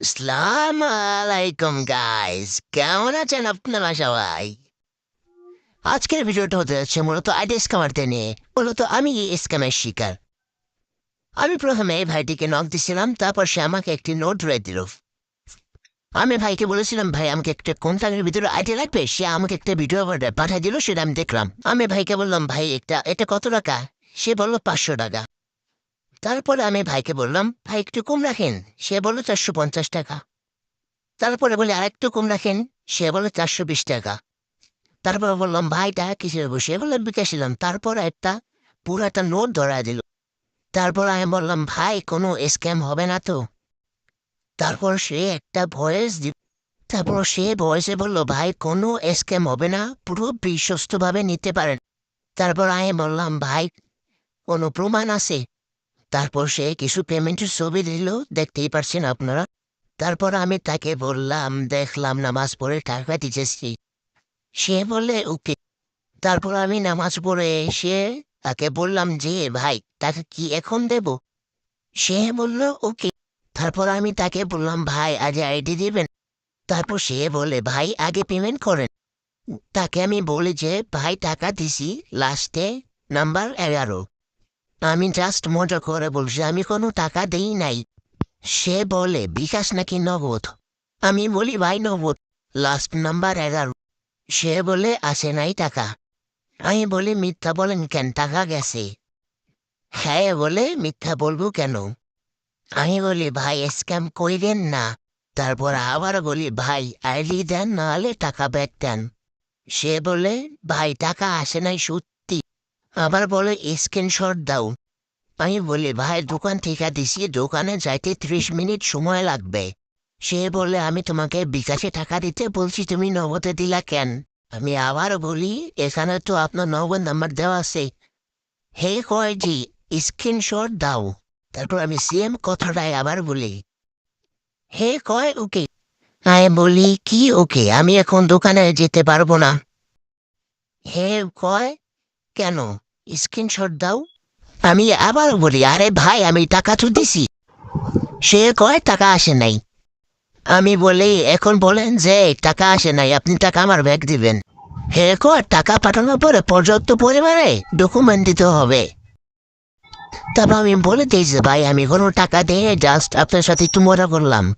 সালাম আলাইকুম গাইস কেমন আছেন আপনারা সবাই? আজকের ভিডিওটা হতে যাচ্ছে মূলত আইডি স্ক্যামারতে নিয়ে। মূলত আমি এই স্ক্যামের শিকার। আমি প্রথমে এই ভাইটিকে নক দিছিলাম, তারপর সে আমাকে একটি নোট ধরে দিল। আমি ভাইকে বলেছিলাম, ভাই, আমাকে একটা কোম্পানির ভিতরে আইডি লাগবে? সে আমাকে একটা ভিডিও পাঠিয়ে দিল, সেটা আমি দেখলাম। আমি ভাইকে বললাম, ভাই, একটা, এটা কত টাকা? সে বলল, পাঁচশো টাকা। তারপরে আমি ভাইকে বললাম, ভাই, একটু কম রাখেন, সে বলল চারশো পঞ্চাশ টাকা। তারপরে বলে, আরেকটু কম রাখেন, সে বলে চারশো বিশ টাকা। তারপরে বললাম, ভাই, টাকা কিসের বসে বলে বিকাশিলাম তারপর একটা পুরো একটা নোট ধরা দিল। তারপর আমি বললাম, ভাই, কোনো স্ক্যাম হবে না তো? তারপর সে একটা ভয়েস দি তারপর সে ভয়েসে বলল, ভাই, কোনো স্ক্যাম হবে না, পুরো বিশ্বস্তভাবে নিতে পারেন। তারপর আমি বললাম, ভাই, কোনো প্রমাণ আছে? তারপর সে কিছু পেমেন্টের ছবি দিল, দেখতেই পারছেন আপনারা। তারপর আমি তাকে বললাম, দেখলাম নামাজ পড়ে টাকা দিতেছি। সে বলে, ওকে। তারপর আমি নামাজ পড়ে এসে তাকে বললাম, যে ভাই, তাকে কি এখন দেব? সে বলল, ওকে। তারপর আমি তাকে বললাম, ভাই আজ আইডি দিবেন। তারপর সে বলে, ভাই, আগে পেমেন্ট করেন। তাকে আমি বলি যে, ভাই, টাকা দিছি, লাস্টে নাম্বার এগারো। আমি জাস্ট মজা করে বলছি, আমি কোনো টাকা দেই নাই। সে বলে, বিকাশ নাকি নগদ? আমি বলি, ভাই, নগদ। লাস্ট নাম্বার এগারো সে বলে, আসে নাই টাকা। আমি বলি, মিথ্যা বলেন কেন? টাকা গেছে। হ্যাঁ বলে, মিথ্যা বলব কেন? আমি বলি, ভাই স্ক্যাম কইরেন না। তারপর আবার বলি, ভাই, আইডি দেন, নাহলে টাকা ব্যাক দেন। সে বলে, ভাই, টাকা আসে নাই সত্যি আবার বলে, স্ক্রিনশট দাও। আমি বলি, ভাই, দোকান ঠিকা দিছি, দোকানে যাইতে ত্রিশ মিনিট সময় লাগবে। সে বলে, আমি তোমাকে বিকাশে টাকা দিতে বলছি, তুমি নগদে দিলা কেন? আমি আবার বলি, এখানে তো আপনার নগদ নাম্বার দেওয়া আছে। হে কয় জি, স্ক্রিনশট দাও। তারপর আমি সেম কথাটাই আবার বলি। হে কয়, ওকে। আমি বলি, কি ওকে? আমি এখন দোকানে যেতে পারব না। হে কয়, কেন? স্ক্রিনশট দাও। আমি আবার বলি, আরে ভাই, আমি টাকা তো দিছি। সে কয়, টাকা আসে নাই। আমি বলি, এখন বলেন যে, টাকা আসে নাই, আপনি টাকা আমার ব্যাগ দিবেন। হে কয়, টাকা পাঠানোর পরে পর্যাপ্ত পরিমাণে ডকুমেন্ট দিতে হবে। তারপর আমি বলে দিই যে, ভাই, আমি কোনো টাকা দিয়ে জাস্ট আপনার সাথে একটু মজা করলাম।